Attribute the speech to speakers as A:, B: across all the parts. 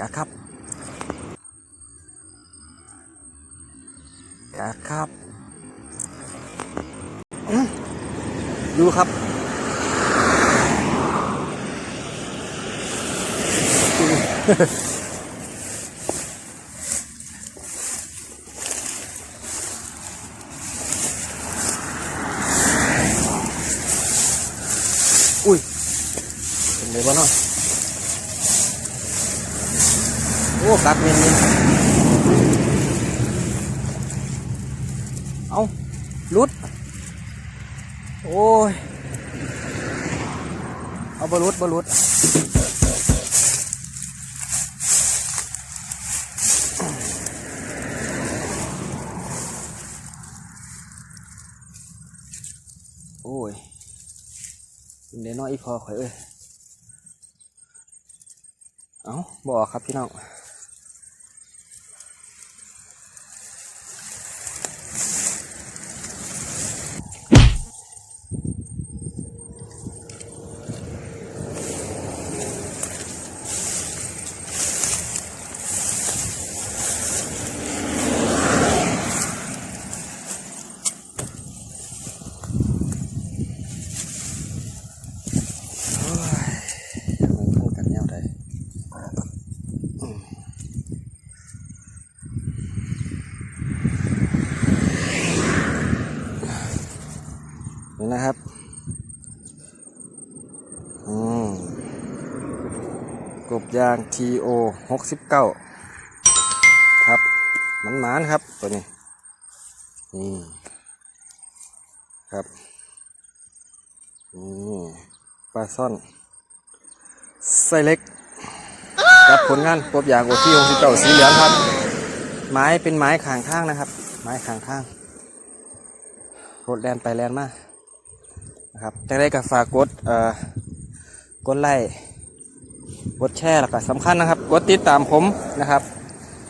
A: กัดครับกัดครับอื้อดูครับอุ้ยเป็นไงบ้างเนาะ โอ้กัดเมนนี่เอาลุด โอ้ย เอาบรุดบรุดโอ้ยเดี๋ยวน้อยอีพอข่อยเอ้ย เอาบอกครับพี่น้อง มันพูดกันแนวใดอืม นี่นะครับอืมกบยาง TO หกสิบเก้าครับมันหมานครับตัวนี้นี่ครับนี่ปลาซ่อนไส้เล็กกับผลงานกบยางโอที่หกสิบเก้าสีเหลืองครับไม้เป็นไม้ขางข้างนะครับ ไม้ขางข้างรถแลนไปแลนมา นะครับจะได้กับฝากกดเอ่อกดไลค์กดแชร์แล้วก็สำคัญนะครับ กดติดตามผมนะครับ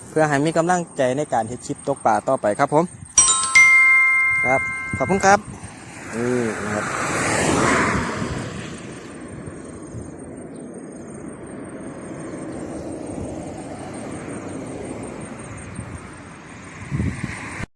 A: เพื่อให้มีกำลังใจในการเฮ็ดคลิปตกป่าต่อไปครับผม ครับ ขอบคุณครับนี่นะครับ